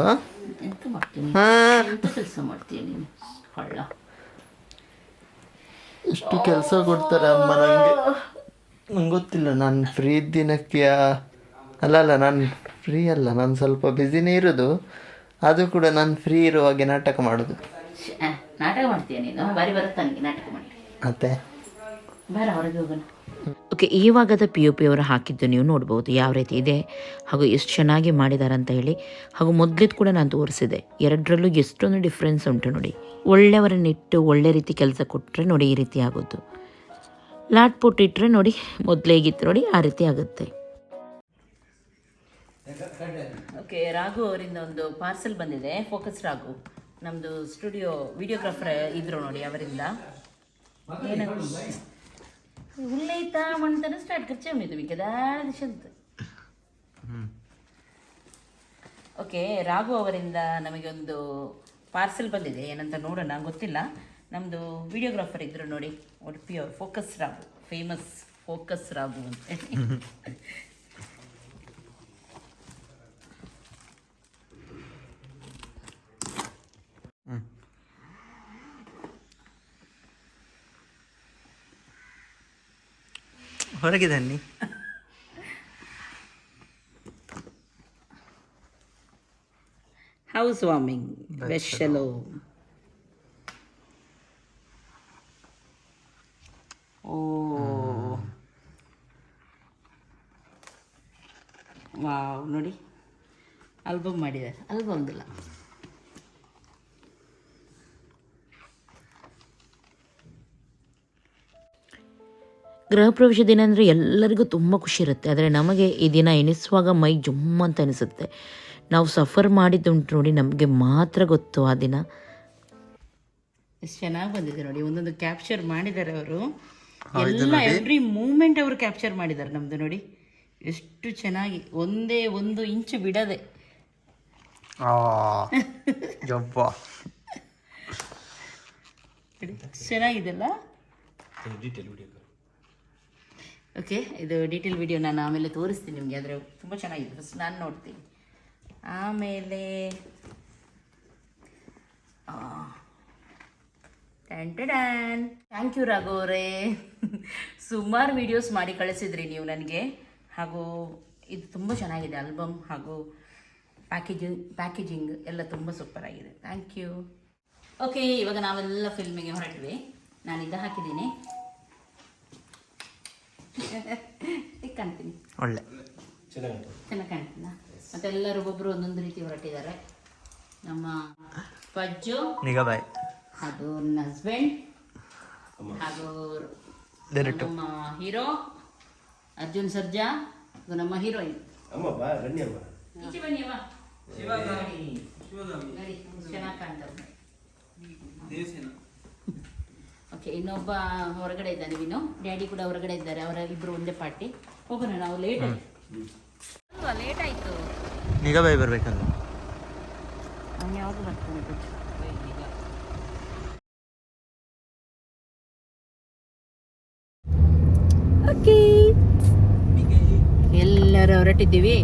ಮಾಡ್ತೀನಿ ಹಾ ಎಂತ ಕೆಲಸ ಮಾಡ್ತೀಯ ನೀನು ಹೊಳ್ಳ ಎಷ್ಟು ಕೆಲಸ ಕೊಡ್ತಾರೆ ಅಮ್ಮ ನನಗೆ ನಂಗೆ ಗೊತ್ತಿಲ್ಲ ನಾನು ಫ್ರೀ ದಿನಕ್ಕೆ ಅಲ್ಲ ಅಲ್ಲ ನಾನು ಫ್ರೀ ಅಲ್ಲ ನಾನು ಸ್ವಲ್ಪ ಬ್ಯುಸಿನೇ ಇರೋದು. ಅದು ಕೂಡ ನಾನು ಫ್ರೀ ಇರುವಾಗೆ ನಾಟಕ ಮಾಡೋದು. ನಾಟಕ ಮಾಡ್ತೀಯ ನೀನು? ಬಾರಿ ಬರುತ್ತಾ ನನಗೆ ನಾಟಕ ಮಾಡಿ ಮತ್ತೆ? ಬಾರ ಹೊರಗೆ ಹೋಗೋಣ. ಓಕೆ ಈವಾಗದ ಪಿ ಯು ಪಿ ಅವರು ಹಾಕಿದ್ದು ನೀವು ನೋಡ್ಬೋದು ಯಾವ ರೀತಿ ಇದೆ. ಹಾಗೂ ಎಷ್ಟು ಚೆನ್ನಾಗಿ ಮಾಡಿದ್ದಾರೆ ಅಂತ ಹೇಳಿ, ಹಾಗೂ ಮೊದಲಿದ್ದು ಕೂಡ ನಾನು ತೋರಿಸಿದೆ. ಎರಡರಲ್ಲೂ ಎಷ್ಟೊಂದು ಡಿಫ್ರೆನ್ಸ್ ಉಂಟು ನೋಡಿ. ಒಳ್ಳೆಯವರನ್ನಿಟ್ಟು ಒಳ್ಳೆ ರೀತಿ ಕೆಲಸ ಕೊಟ್ಟರೆ ನೋಡಿ ಈ ರೀತಿ ಆಗೋದು. ಲಾಟ್ ಪುಟ್ಟಿಟ್ಟರೆ ನೋಡಿ ಮೊದಲೇ ಹೇಗಿತ್ತು ನೋಡಿ ಆ ರೀತಿ ಆಗುತ್ತೆ. ಓಕೆ ರಾಘು ಅವರಿಂದ ಒಂದು ಪಾರ್ಸೆಲ್ ಬಂದಿದೆ. ಫೋಕಸ್ ರಾಘು. ನಮ್ಮದು ಸ್ಟುಡಿಯೋ ವಿಡಿಯೋಗ್ರಾಫರ್ ಇದ್ರು ನೋಡಿ ಅವರಿಂದ. ಉಳ್ಳೈತಾ ಮಣ್ತನ ಸ್ಟಾರ್ಟ್ ಖರ್ಚೆ ಇದು ಮಿಕ್ಕ ದಿಶಂತ ಓಕೆ ರಾಘು ಅವರಿಂದ ನಮಗೆ ಒಂದು ಪಾರ್ಸೆಲ್ ಬಂದಿದೆ. ಏನಂತ ನೋಡೋಣ ಗೊತ್ತಿಲ್ಲ. ನಮ್ಮದು ವಿಡಿಯೋಗ್ರಾಫರ್ ಇದ್ದರು ನೋಡಿ ಉಡುಪಿ ಅವರು. Focus Raghu. Famous focus Raghu ಅಂತ ಹೊರಗೆ ತನ್ನಿ ಹೌಸ್ ವಾರ್ಮಿಂಗ್ ಬೆಶಲು ಓ. ವಾವ್ ನೋಡಿ. ಆಲ್ಬಮ್ ಮಾಡಿದ್ದಾರೆ. ಆಲ್ಬಮ್ದಿಲ್ಲ. ಗೃಹ ಪ್ರವೇಶ ದಿನ ಅಂದರೆ ಎಲ್ಲರಿಗೂ ತುಂಬ ಖುಷಿ ಇರುತ್ತೆ. ಆದರೆ ನಮಗೆ ಈ ದಿನ ಎನಿಸುವಾಗ ಮೈ ಜುಮ್ ಅಂತ ಅನಿಸುತ್ತೆ. ನಾವು ಸಫರ್ ಮಾಡಿದ್ದುಂಟು ನೋಡಿ ನಮಗೆ ಮಾತ್ರ ಗೊತ್ತು ಆ ದಿನ. ಎಷ್ಟು ಚೆನ್ನಾಗಿ ಬಂದಿದೆ ನೋಡಿ. ಒಂದೊಂದು ಕ್ಯಾಪ್ಚರ್ ಮಾಡಿದ್ದಾರೆ ಅವರು. ಎಲ್ಲ ಎವ್ರಿ ಮೂಮೆಂಟ್ ಅವರು ಕ್ಯಾಪ್ಚರ್ ಮಾಡಿದ್ದಾರೆ ನಮ್ದು ನೋಡಿ. ಎಷ್ಟು ಚೆನ್ನಾಗಿ ಒಂದೇ ಒಂದು ಇಂಚು ಬಿಡದೆ. ಜಬ್ಬ ನೋಡಿ, ಚೆನ್ನಾಗಿದೆ ಅಲ್ಲ ಡೀಟೇಲ್ ವಿಡಿಯೋ ಓಕೆ ಇದು ಡೀಟೇಲ್ ವಿಡಿಯೋ ನಾನು ಆಮೇಲೆ ತೋರಿಸ್ತೀನಿ ನಿಮಗೆ, ಆದರೆ ತುಂಬ ಚೆನ್ನಾಗಿದೆ. ಫಸ್ಟ್ ನಾನು ನೋಡ್ತೀನಿ. ಆಮೇಲೆ ಟ್ಯಾನ್ ಥ್ಯಾಂಕ್ ಯು ರಾಘು ಅವರೇ. ಸುಮಾರು ವಿಡಿಯೋಸ್ ಮಾಡಿ ಕಳಿಸಿದ್ರಿ ನೀವು ನನಗೆ. ಹಾಗೂ ಇದು ತುಂಬ ಚೆನ್ನಾಗಿದೆ ಆಲ್ಬಮ್ ಹಾಗೂ ಪ್ಯಾಕೇಜಿಂಗ್ ಪ್ಯಾಕೇಜಿಂಗ್ ಎಲ್ಲ ತುಂಬ ಸೂಪರ್ ಆಗಿದೆ. ಥ್ಯಾಂಕ್ ಯು ಓಕೆ ಇವಾಗ ನಾವೆಲ್ಲ ಫಿಲ್ಮಿಗೆ ಹೊರಟ್ವಿ. ನಾನು ಇದು ಹಾಕಿದ್ದೀನಿ. ಈಗ ಕಾಣ್ತೀನಿ. ಒಳ್ಳೆ. ಚೆನ್ನಾಗಿ ಚೆನ್ನಾಗಿ ಕಾಣ್ತೀನ ಮತ್ತೆ ಎಲ್ಲರೂ ಒಬ್ಬೊಬ್ಬರು ಒಂದೊಂದು ರೀತಿ ಹೊರಟಿದ್ದಾರೆ. ನಮ್ಮ ಪಜ್ಜು ನಿಗಬಾಯ್ ಹಾಗೂ ನನ್ನ ಹಸ್ಬೆಂಡ್ ಹಾಗೂ ನಮ್ಮ ಹೀರೋ ಅರ್ಜುನ್ ಸರ್ಜಾ ಹಾಗೂ ನಮ್ಮ ಹೀರೋಯಿನ್ ಅಮ್ಮ ಬಾ ಬನ್ನಿ ಅಮ್ಮ. ಈಚೆ ಬನ್ನಿ ಅಮ್ಮ. ಚೆನ್ನಾಗಿ ಕಾಣ್ತಾರೆ ಓಕೆ ಇನ್ನೊಬ್ಬ ಹೊರಗಡೆ ಇದ್ದಾನೆ ವಿನೋ. ಡ್ಯಾಡಿ ಕೂಡ ಹೊರಗಡೆ ಇದ್ದಾರೆ ಅವರ ಇಬ್ರು ಒಂದೇ ಪಾರ್ಟಿ ಹೋಗೋಣ ನಾವು ಲೇಟ್ ಅಲ್ವಾ ಲೇಟ್ ಆಯ್ತು. ನಿಗಬಾಯ್ ಬರ್ಬೇಕಲ್ಲ? ಅವ್ನು ಯಾವಾಗ ಬರ್ತಾನೆ ಬಿಟ್ಟು ಓಕೆ ಎಲ್ಲರೂ ಹೊರಟಿದ್ದೀವಿ.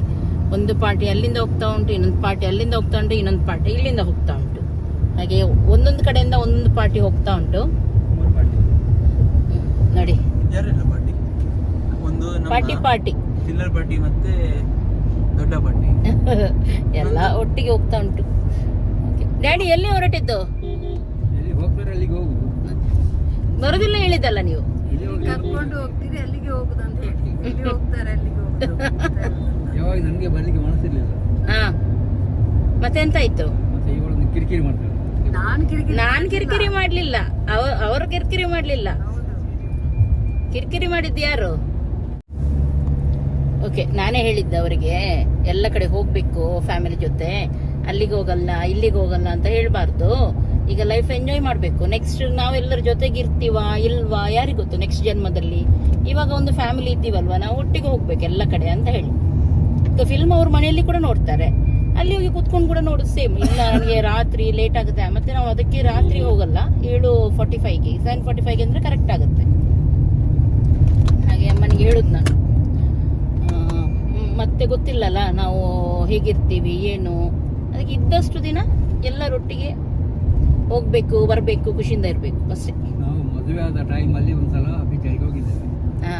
ಒಂದು ಪಾರ್ಟಿ ಅಲ್ಲಿಂದ ಹೋಗ್ತಾ ಉಂಟು ಇನ್ನೊಂದು ಪಾರ್ಟಿ ಅಲ್ಲಿಂದ ಹೋಗ್ತಾ ಉಂಟು ಇನ್ನೊಂದು ಪಾರ್ಟಿ ಇಲ್ಲಿಂದ ಹೋಗ್ತಾ ಉಂಟು. ಹಾಗೆ ಒಂದೊಂದು ಕಡೆಯಿಂದ ಒಂದೊಂದು ಪಾರ್ಟಿ ಹೋಗ್ತಾ ಉಂಟು. ನೋಡಿ. ಯಾರೆಲ್ಲ ಪಾರ್ಟಿ ಒಂದು ಪಾರ್ಟಿ ಪಾರ್ಟಿ ಚಿಲ್ಲರ್ ಪಾರ್ಟಿ ಮತ್ತೆ ದೊಡ್ಡ ಪಾರ್ಟಿ ಎಲ್ಲ ಒಟ್ಟಿಗೆ ಹೋಗ್ತಾ ಉಂಟು. ಡ್ಯಾಡಿ ಎಲ್ಲಿ ಹೊರಟಿದ್ದು? ಅಲ್ಲಿಗೆ ಹೋಗುದು. ಬರೋದಿಲ್ಲ ಹೇಳಿದ್ದಲ್ಲ ನೀವು? ಕರ್ಕೊಂಡು ಹೋಗ್ತೀರಿ ಅಲ್ಲಿಗೆ ಹೋಗುದು ಅಂತ ಹೇಳಿ. ಎಲ್ಲಿ ಹೋಗ್ತಾರೆ ಅಲ್ಲಿಗೆ ಹೋಗುದು ಯಾವಾಗ ನನಗೆ ಬರ್ಲಿಕ್ಕೆ ಮನಸ್ಸಿರ್ಲಿಲ್ಲ. ಹಾ. ಮತ್ತೆ ಎಂತ ಆಯ್ತು ಮತ್ತೆ ಇವಳೊಂದು ಕಿರಿಕಿರಿ ಮಾಡ್ತಾಳೆ ನಾನು ಕಿರಿಕಿರಿ ನಾನ್ ಕಿರಿಕಿರಿ ಮಾಡ್ಲಿಲ್ಲ. ಅವ ಅವರು ಕಿರಿಕಿರಿ ಮಾಡ್ಲಿಲ್ಲ. ಕಿರಿಕಿರಿ ಮಾಡಿದ್ದು ಯಾರು? ಓಕೆ ನಾನೇ ಹೇಳಿದ್ದೆ ಅವರಿಗೆ, ಎಲ್ಲ ಕಡೆ ಹೋಗ್ಬೇಕು ಫ್ಯಾಮಿಲಿ ಜೊತೆ, ಅಲ್ಲಿಗೆ ಹೋಗಲ್ಲ, ಇಲ್ಲಿಗೆ ಹೋಗಲ್ಲ ಅಂತ ಹೇಳ್ಬಾರ್ದು. ಈಗ ಲೈಫ್ ಎಂಜಾಯ್ ಮಾಡಬೇಕು. ನೆಕ್ಸ್ಟ್ ನಾವೆಲ್ಲರ ಜೊತೆಗೆ ಇರ್ತೀವಾ, ಇಲ್ವಾ, ಯಾರಿಗ್ ಗೊತ್ತು ನೆಕ್ಸ್ಟ್ ಜನ್ಮದಲ್ಲಿ? ಇವಾಗ ಒಂದು ಫ್ಯಾಮಿಲಿ ಇದ್ದೀವಲ್ವಾ, ನಾವು ಒಟ್ಟಿಗೆ ಹೋಗ್ಬೇಕು ಎಲ್ಲ ಕಡೆ ಅಂತ ಹೇಳಿ. ಈಗ ಫಿಲ್ಮ್ ಅವ್ರ ಮನೆಯಲ್ಲಿ ಕೂಡ ನೋಡ್ತಾರೆ. ಅಲ್ಲಿ ಹೋಗಿ ಕುತ್ಕೊಂಡು ಕೂಡ ನೋಡುದು ಸೇಮ್ ಇಲ್ಲ ನನಗೆ ರಾತ್ರಿ ಲೇಟ್ ಆಗುತ್ತೆ, ಮತ್ತೆ ನಾವು ಅದಕ್ಕೆ ರಾತ್ರಿ ಹೋಗಲ್ಲ. ಏಳು ಫಾರ್ಟಿ ಫೈವ್ಗೆ ಸೆವೆನ್ ಫಾರ್ಟಿ ಫೈವ್ಗೆ ಅಂದರೆ ಕರೆಕ್ಟ್ ಆಗುತ್ತೆ. ಅಮ್ಮನಿಗೆ ಹೇಳುದು ನಾನು. ಮತ್ತೆ ಗೊತ್ತಿಲ್ಲಲ್ಲ ನಾವು ಹೇಗಿರ್ತೀವಿ ಏನು? ಅದಕ್ಕೆ ಇದ್ದಷ್ಟು ದಿನ ಎಲ್ಲರೊಟ್ಟಿಗೆ ಹೋಗ್ಬೇಕು ಬರಬೇಕು ಖುಷಿಯಿಂದ ಇರಬೇಕು ಅಷ್ಟೇ. ನಾವು ಮದುವೆ ಆದ ಟೈಮಲ್ಲಿ ಒಂದ್ಸಲ ಪಿಕ್ಚರ್ಗೆ ಹೋಗಿದ್ದೇವೆ. ಹಾ.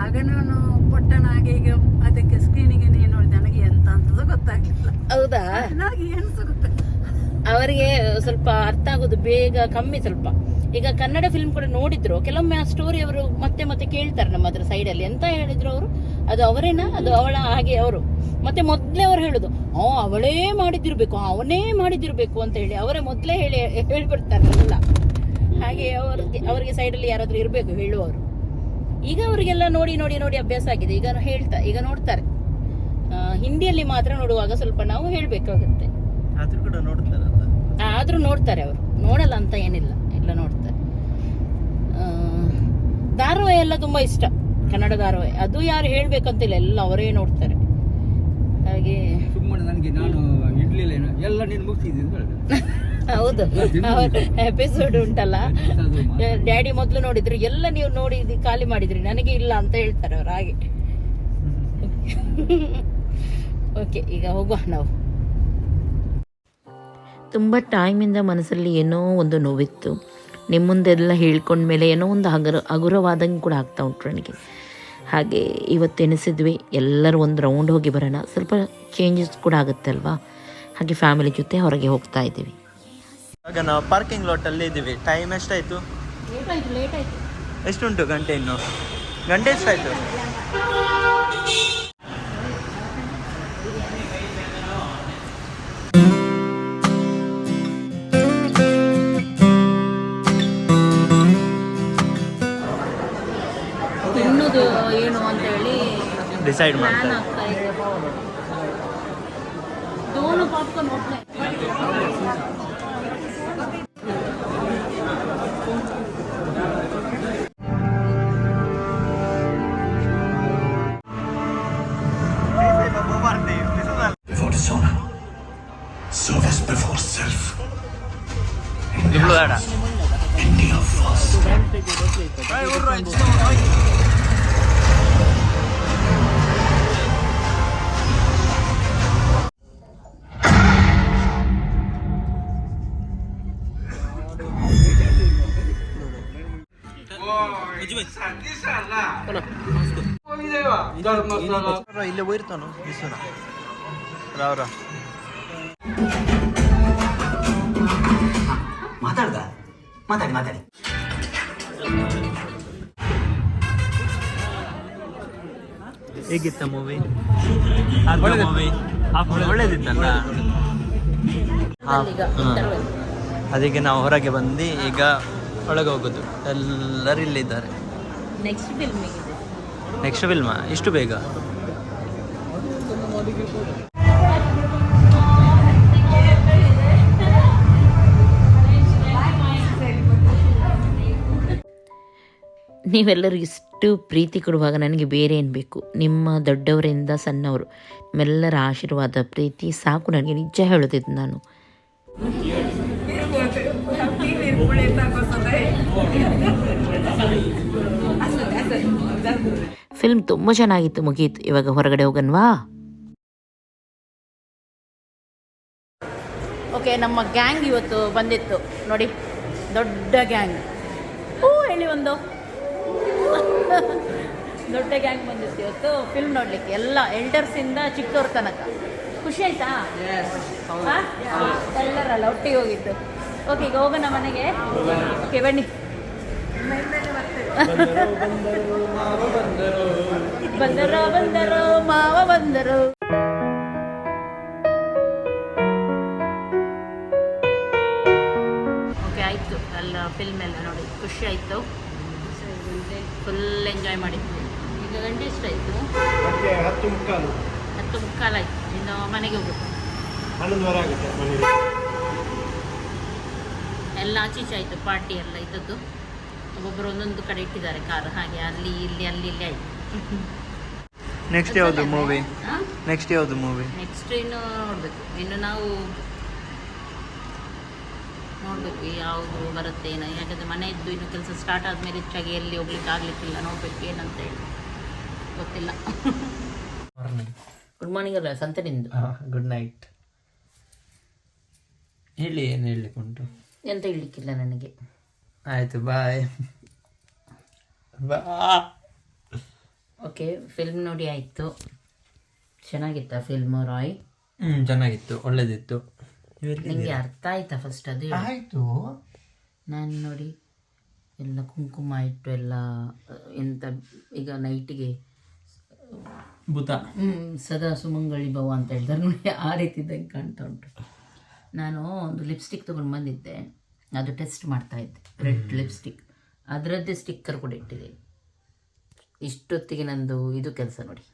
ಆಗ ನಾನು ಪೊಟ್ಟನಾಗೆ ಈಗ ಅದಕ್ಕೆ ಸ್ಕ್ರೀನಿಗೆ ನೀನು ನೋಡಿದೆ ನನಗೆ ಎಂತ ಅಂತದ್ದು ಗೊತ್ತಾಗ್ಲಿಲ್ಲ. ಹೌದಾ? ನನಗೆ ಏನು ಗೊತ್ತಾಗ್ಲಿಲ್ಲ. ಅವರಿಗೆ ಸ್ವಲ್ಪ ಅರ್ಥ ಆಗೋದು ಬೇಗ ಕಮ್ಮಿ ಸ್ವಲ್ಪ. ಈಗ ಕನ್ನಡ ಫಿಲ್ಮ್ ಕೂಡ ನೋಡಿದ್ರು ಕೆಲವೊಮ್ಮೆ ಆ ಸ್ಟೋರಿ ಅವರು ಮತ್ತೆ ಮತ್ತೆ ಕೇಳ್ತಾರೆ ನಮ್ಮ ಹತ್ರ ಸೈಡಲ್ಲಿ ಎಂತ ಹೇಳಿದ್ರು ಅವರು? ಅದು ಅವರೇನಾ? ಅದು ಅವಳ ಹಾಗೆ ಅವರು. ಮತ್ತೆ ಮೊದಲೇ ಅವ್ರು ಹೇಳುದು ಓ ಅವಳೇ ಮಾಡಿದಿರ್ಬೇಕು ಅವನೇ ಮಾಡಿದಿರ್ಬೇಕು ಅಂತ ಹೇಳಿ. ಅವರೇ ಮೊದಲೇ ಹೇಳಿ ಹೇಳ್ಬಿಡ್ತಾರೆ ಎಲ್ಲ ಹಾಗೆ ಅವ್ರಿಗೆ ಅವರಿಗೆ ಸೈಡಲ್ಲಿ ಯಾರಾದರೂ ಇರಬೇಕು ಹೇಳುವವರು. ಈಗ ಅವರಿಗೆಲ್ಲ ನೋಡಿ ನೋಡಿ ನೋಡಿ ಅಭ್ಯಾಸ ಆಗಿದೆ. ಈಗ ಹೇಳ್ತಾ ಈಗ ನೋಡ್ತಾರೆ. ಹಿಂದಿಯಲ್ಲಿ ಮಾತ್ರ ನೋಡುವಾಗ ಸ್ವಲ್ಪ ನಾವು ಹೇಳಬೇಕಾಗುತ್ತೆ. ಆದ್ರೂ ನೋಡ್ತಾರೆ ಅವರು. ನೋಡಲ್ಲ ಅಂತ ಏನಿಲ್ಲ. ಎಲ್ಲ ನೋಡ್ತಾರೆ. ಧಾರಾವಾಹಿ ಎಲ್ಲ ತುಂಬಾ ಇಷ್ಟ ಕನ್ನಡ ಧಾರಾವಾಹಿ. ಅದು ಯಾರು ಹೇಳ್ಬೇಕಂತಿಲ್ಲ ಎಲ್ಲ ಅವರೇ ನೋಡ್ತಾರೆ. ಹಾಗೆ ಸುಮ್ಮನೆ ನನಗೆ ನಾನು ಇಡ್ಲಿಲ್ಲ ಎಲ್ಲ ನೀನು ಮುಗಿಸಿದ್ದೀನಿ ಹೌದು. ಎಪಿಸೋಡ್ ಉಂಟಲ್ಲ. ಡ್ಯಾಡಿ ಮೊದಲು ನೋಡಿದ್ರು ಎಲ್ಲ ನೀವು ನೋಡಿ ಖಾಲಿ ಮಾಡಿದ್ರಿ ನನಗೆ ಇಲ್ಲ ಅಂತ ಹೇಳ್ತಾರೆ ಅವ್ರು ಹಾಗೆ. ಓಕೆ ಈಗ ಹೋಗುವ ನಾವು. ತುಂಬ ಟೈಮಿಂದ ಮನಸ್ಸಲ್ಲಿ ಏನೋ ಒಂದು ನೋವಿತ್ತು. ನಿಮ್ಮ ಮುಂದೆಲ್ಲ ಹೇಳ್ಕೊಂಡ್ಮೇಲೆ ಏನೋ ಒಂದು ಹಗುರ ಹಗುರವಾದಂಗೆ ಕೂಡ ಆಗ್ತಾ ಉಂಟು ನನಗೆ. ಹಾಗೆ ಇವತ್ತು ಎನಿಸಿದ್ವಿ ಎಲ್ಲರೂ ಒಂದು ರೌಂಡ್ ಹೋಗಿ ಬರೋಣ. ಸ್ವಲ್ಪ ಚೇಂಜಸ್ ಕೂಡ ಆಗುತ್ತೆ ಅಲ್ವಾ? ಹಾಗೆ ಫ್ಯಾಮಿಲಿ ಜೊತೆ ಹೊರಗೆ ಹೋಗ್ತಾ ಇದ್ದೀವಿ. ಆಗ ನಾವು ಪಾರ್ಕಿಂಗ್ ಲಾಟಲ್ಲಿ ಇದ್ದೀವಿ. ಟೈಮ್ ಎಷ್ಟಾಯಿತು? ಎಷ್ಟುಂಟು ಗಂಟೆ ಇನ್ನು? ಗಂಟೆ ಎಷ್ಟಾಯಿತು? ಡಿಸೈಡ್ ಪ್ಲಾನ್ ಮಾಡ್ತಾರೆ ಆಗ್ತಾ ಇದೆ ದೋನು ಇಲ್ಲೇ ಹೋಯ್ತಾನು ಬಿಸುನ ರಾವ್ರ? ಮಾತಾಡ್ದ? ಮಾತಾಡಿ ಮಾತಾಡಿ. ಹೇಗಿತ್ತ ಮೂವಿ ಮೂವಿ ಒಳ್ಳೇದಿತ್ತಲ್ಲ? ಅದಕ್ಕೆ ನಾವು ಹೊರಗೆ ಬಂದು ಈಗ ಒಳಗೆ ಹೋಗೋದು ಎಲ್ಲರೂ ಇಲ್ಲಿದ್ದಾರೆ. ನೆಕ್ಸ್ಟ್ ಫಿಲ್ಮಿಗೆ ನೆಕ್ಸ್ಟ್ ಫಿಲ್ಮ ಇಷ್ಟು ಬೇಗ ನೀವೆಲ್ಲರೂ ಇಷ್ಟು ಪ್ರೀತಿ ಕೊಡುವಾಗ ನನಗೆ ಬೇರೆ ಏನು ಬೇಕು? ನಿಮ್ಮ ದೊಡ್ಡವರಿಂದ ಸಣ್ಣವರು. ನಿಮ್ಮೆಲ್ಲರ ಆಶೀರ್ವಾದ ಪ್ರೀತಿ ಸಾಕು ನನಗೆ ನಿಜ ಹೇಳುತ್ತಿದ್ದು ನಾನು. ಫಿಲ್ಮ್ ತುಂಬ ಚೆನ್ನಾಗಿತ್ತು ಮುಗೀತು. ಇವಾಗ ಹೊರಗಡೆ ಹೋಗನ್ವಾ? ಓಕೆ ನಮ್ಮ ಗ್ಯಾಂಗ್ ಇವತ್ತು ಬಂದಿತ್ತು. ನೋಡಿ ದೊಡ್ಡ ಗ್ಯಾಂಗ್ ಹೂ ಹೇಳಿ ಒಂದು? ದೊಡ್ಡ ಗ್ಯಾಂಗ್ ಬಂದಿತ್ತು ಇವತ್ತು. ಫಿಲ್ಮ್ ನೋಡಲಿಕ್ಕೆ. ಎಲ್ಲ ಎಲ್ಡರ್ಸಿಂದ ಚಿಕ್ಕವ್ರ ತನಕ. ಖುಷಿ ಆಯ್ತಾ? ಎಲ್ಲರಲ್ಲ ಒಟ್ಟಿಗೆ ಹೋಗಿದ್ದು. ಓಕೆ ಈಗ ಹೋಗೋಣ ಮನೆಗೆ. ಓಕೆ ಬನ್ನಿ. ಬಂದರೋ ಬಂದರೋ ಮಾವ ಬಂದರು ಓಕೆ ಆಯ್ತು. ಅಲ್ಲ ಫಿಲ್ಮ್ ಎಲ್ಲ ನೋಡಿ. ಖುಷಿ ಆಯಿತು. ಫುಲ್ ಎಂಜಾಯ್ ಮಾಡಿದ್ವಿ. ಈಗ ಗಂಟೆ ಎಷ್ಟಾಯಿತು ಆಯ್ತು? ಹತ್ತು ಮುಕ್ಕಾಲು. ಹತ್ತು ಮುಕ್ಕಾಲಾಯ್ತು ಇನ್ನು ಮನೆಗೆ ಹೋಗ್ಬೇಕು. ಹನ್ನೊಂದುವರೆ ಆಗುತ್ತೆ ಎಲ್ಲ ಆಚೀಚೆ ಆಯಿತು ಪಾರ್ಟಿ ಎಲ್ಲ ಇದ್ದದ್ದು. ಒಬ್ಬೊಬ್ಬರು ಒಂದೊಂದು ಕಡೆ ಇಟ್ಟಿದ್ದಾರೆ ಕಾರ್. ಹಾಗೆ ಅಲ್ಲಿ ಇಲ್ಲಿ ಅಲ್ಲಿ ಇಲ್ಲಿ ಆಯ್ತು. ನೆಕ್ಸ್ಟ್ ಯಾವುದು ಮೂವಿ ನೆಕ್ಸ್ಟ್ ಯಾವುದು ಮೂವಿ ನೆಕ್ಸ್ಟ್ ಇನ್ನು ನೋಡಬೇಕು. ಇನ್ನು ನಾವು ನೋಡಬೇಕು ಯಾವುದು ಬರುತ್ತೆ ಏನೋ. ಯಾಕಂದರೆ ಮನೆಯದ್ದು ಇನ್ನು ಕೆಲಸ ಸ್ಟಾರ್ಟ್ ಆದಮೇಲೆ ಹೆಚ್ಚಾಗಿ ಎಲ್ಲಿ ಹೋಗ್ಲಿಕ್ಕೆ ಆಗ್ಲಿಕ್ಕಿಲ್ಲ. ನೋಡಬೇಕು ಏನಂತ ಹೇಳಿ. ಗೊತ್ತಿಲ್ಲ. ಗುಡ್ ಮಾರ್ನಿಂಗ್ ಅಲ್ಲ ಸಂತೆ ನಿಂದು ಗುಡ್ ನೈಟ್ ಹೇಳಿ ಏನು ಹೇಳಲಿಕ್ಕೆ ಉಂಟು? ಎಂತ ಹೇಳಲಿಕ್ಕಿಲ್ಲ ನನಗೆ? ಆಯಿತು ಬಾಯ್ ಬಾ ಓಕೆ ಫಿಲ್ಮ್ ನೋಡಿ ಆಯಿತು. ಚೆನ್ನಾಗಿತ್ತ ಫಿಲ್ಮ್ ರಾಯ್ ಹ್ಞೂ ಚೆನ್ನಾಗಿತ್ತು ಒಳ್ಳೇದಿತ್ತು. ನಿಮಗೆ ಅರ್ಥ ಆಯ್ತಾ ಫಸ್ಟ್ ಅದು ಹೇಳು. ಆಯಿತು. ನಾನು ನೋಡಿ ಎಲ್ಲ ಕುಂಕುಮ ಇಟ್ಟು ಎಲ್ಲ ಎಂತ ಈಗ ನೈಟಿಗೆ ಭೂತ. ಹ್ಮ್, ಸದಾ ಸುಮಂಗಳಿ ಭವ ಅಂತ ಹೇಳ್ತಾರೆ ನೋಡಿ ಆ ರೀತಿ ಇದ್ದಂಗೆ ಕಾಣ್ತಾ ಉಂಟು. ನಾನು ಒಂದು ಲಿಪ್ಸ್ಟಿಕ್ ತೊಗೊಂಡು ಬಂದಿದ್ದೆ. ಅದು ಟೆಸ್ಟ್ ಮಾಡ್ತಾ ಇದ್ದೆ. ರೆಡ್ ಲಿಪ್ಸ್ಟಿಕ್ ಅದರದ್ದೇ ಸ್ಟಿಕ್ಕರ್ ಕೂಡ ಇಟ್ಟಿದೆ ಇಷ್ಟೊತ್ತಿಗೆ ನಂದು ಇದು ಕೆಲಸ ನೋಡಿ.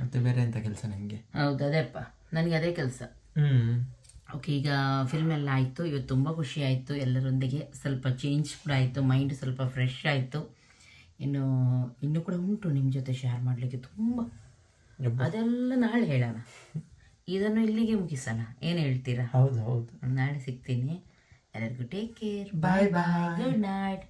ಮತ್ತೆ ಬೇರೆ ಎಂತ ಕೆಲಸ ನಿಮಗೆ ಹೌದು ಅದೇಪ್ಪ. ನನಗೆ ಅದೇ ಕೆಲಸ. ಹ್ಞೂ ಓಕೆ ಈಗ ಫಿಲ್ಮ್ ಎಲ್ಲ ಆಯಿತು. ಇವತ್ತು ತುಂಬ ಖುಷಿ ಆಯಿತು. ಎಲ್ಲರೊಂದಿಗೆ ಸ್ವಲ್ಪ ಚೇಂಜ್ ಕೂಡ ಆಯಿತು. ಮೈಂಡ್ ಸ್ವಲ್ಪ ಫ್ರೆಶ್ ಆಯಿತು. ಇನ್ನು ಇನ್ನೂ ಕೂಡ ಉಂಟು ನಿಮ್ಮ ಜೊತೆ ಶೇರ್ ಮಾಡಲಿಕ್ಕೆ ತುಂಬ. ಅದೆಲ್ಲ ನಾಳೆ ಹೇಳೋಣ. ಇದನ್ನು ಇಲ್ಲಿಗೆ ಮುಗಿಸೋಣ. ಏನು ಹೇಳ್ತೀರಾ? ಹೌದು ಹೌದು. ನಾಳೆ ಸಿಗ್ತೀನಿ. ಎಲ್ಲರಿಗೂ take care bye bye good night